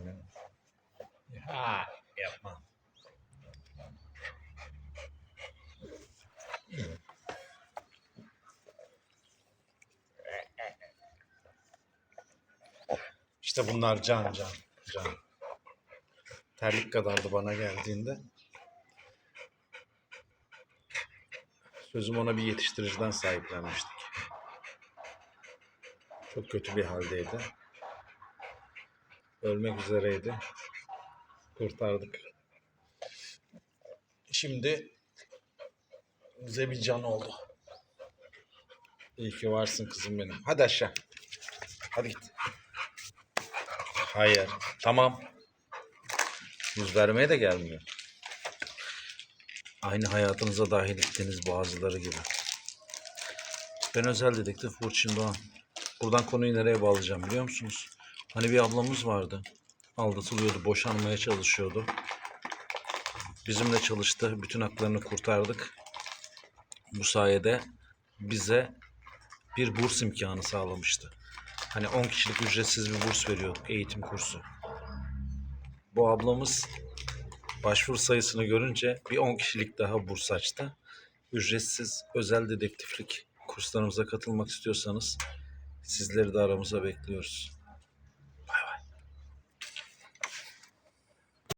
aslında. Ha yapmam. İşte bunlar can can can. Terlik kadardı bana geldiğinde. Sözüm ona bir yetiştiriciden sahiplenmiştik. Çok kötü bir haldeydi. Ölmek üzereydi. Kurtardık. Şimdi bize bir can oldu. İyi ki varsın kızım benim. Hadi aşağı. Hadi git. Hayır. Tamam. Yüz vermeye de gelmiyor. Aynı hayatınıza dahil ettiğiniz bazıları gibi. Ben özel dedektif Burçin Doğan. Buradan konuyu nereye bağlayacağım biliyor musunuz? Hani bir ablamız vardı. Aldatılıyordu, boşanmaya çalışıyordu. Bizimle çalıştı. Bütün haklarını kurtardık. Bu sayede bize bir burs imkanı sağlamıştı. Hani 10 kişilik ücretsiz bir burs veriyorduk, eğitim kursu. Bu ablamız başvuru sayısını görünce bir 10 kişilik daha burs açtı. Ücretsiz özel dedektiflik kurslarımıza katılmak istiyorsanız sizleri de aramıza bekliyoruz.